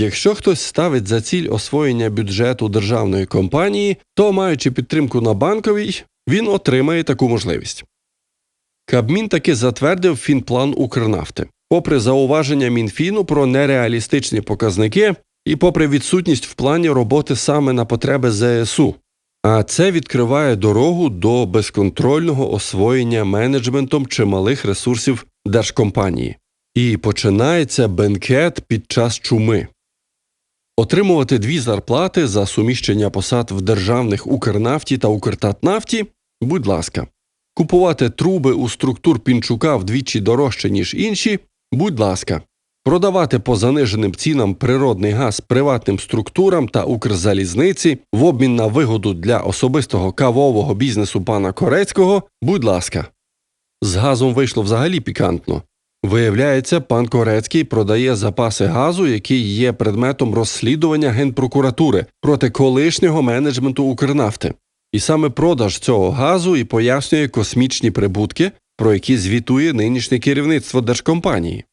Якщо хтось ставить за ціль освоєння бюджету державної компанії, то маючи підтримку на банковій, він отримає таку можливість. Кабмін таки затвердив фінплан Укрнафти. Попри зауваження Мінфіну про нереалістичні показники і попри відсутність в плані роботи саме на потреби ЗСУ. А це відкриває дорогу до безконтрольного освоєння менеджментом чималих ресурсів держкомпанії. І починається бенкет під час чуми. Отримувати дві зарплати за суміщення посад в державних Укрнафті та Укртатнафті – будь ласка. Купувати труби у структур Пінчука вдвічі дорожче, ніж інші – будь ласка. Продавати по заниженим цінам природний газ приватним структурам та Укрзалізниці в обмін на вигоду для особистого кавового бізнесу пана Корецького – будь ласка. З газом вийшло взагалі пікантно. Виявляється, пан Корецький продає запаси газу, який є предметом розслідування Генпрокуратури проти колишнього менеджменту Укрнафти. І саме продаж цього газу і пояснює космічні прибутки, про які звітує нинішнє керівництво держкомпанії.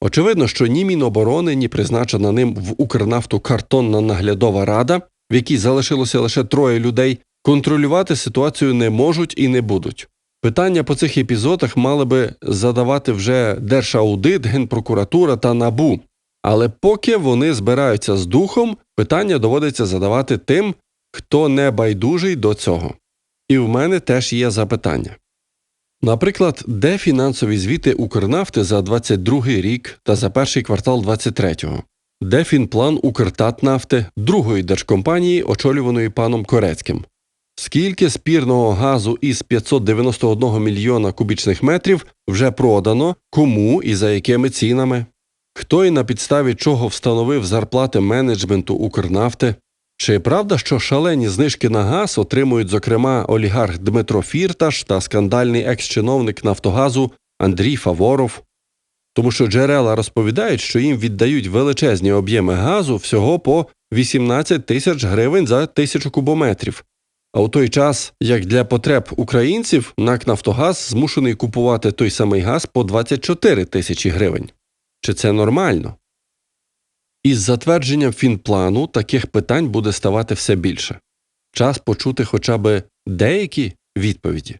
Очевидно, що ні Міноборони, ні призначена ним в Укрнафту картонна наглядова рада, в якій залишилося лише троє людей, контролювати ситуацію не можуть і не будуть. Питання по цих епізодах мали би задавати вже Держаудит, Генпрокуратура та НАБУ. Але поки вони збираються з духом, питання доводиться задавати тим, хто не байдужий до цього. І в мене теж є запитання. Наприклад, де фінансові звіти Укрнафти за 22 рік та за перший квартал 23-го? Де фінплан Укртатнафти, другої держкомпанії, очолюваної паном Корецьким? Скільки спірного газу із 591 мільйона кубічних метрів вже продано, кому і за якими цінами? Хто і на підставі чого встановив зарплати менеджменту Укрнафти? Чи правда, що шалені знижки на газ отримують, зокрема, олігарх Дмитро Фірташ та скандальний екс-чиновник Нафтогазу Андрій Фаворов? Тому що джерела розповідають, що їм віддають величезні об'єми газу всього по 18 тисяч гривень за тисячу кубометрів. А у той час, як для потреб українців, НАК Нафтогаз змушений купувати той самий газ по 24 тисячі гривень. Чи це нормально? Із затвердженням фінплану таких питань буде ставати все більше. Час почути хоча б деякі відповіді.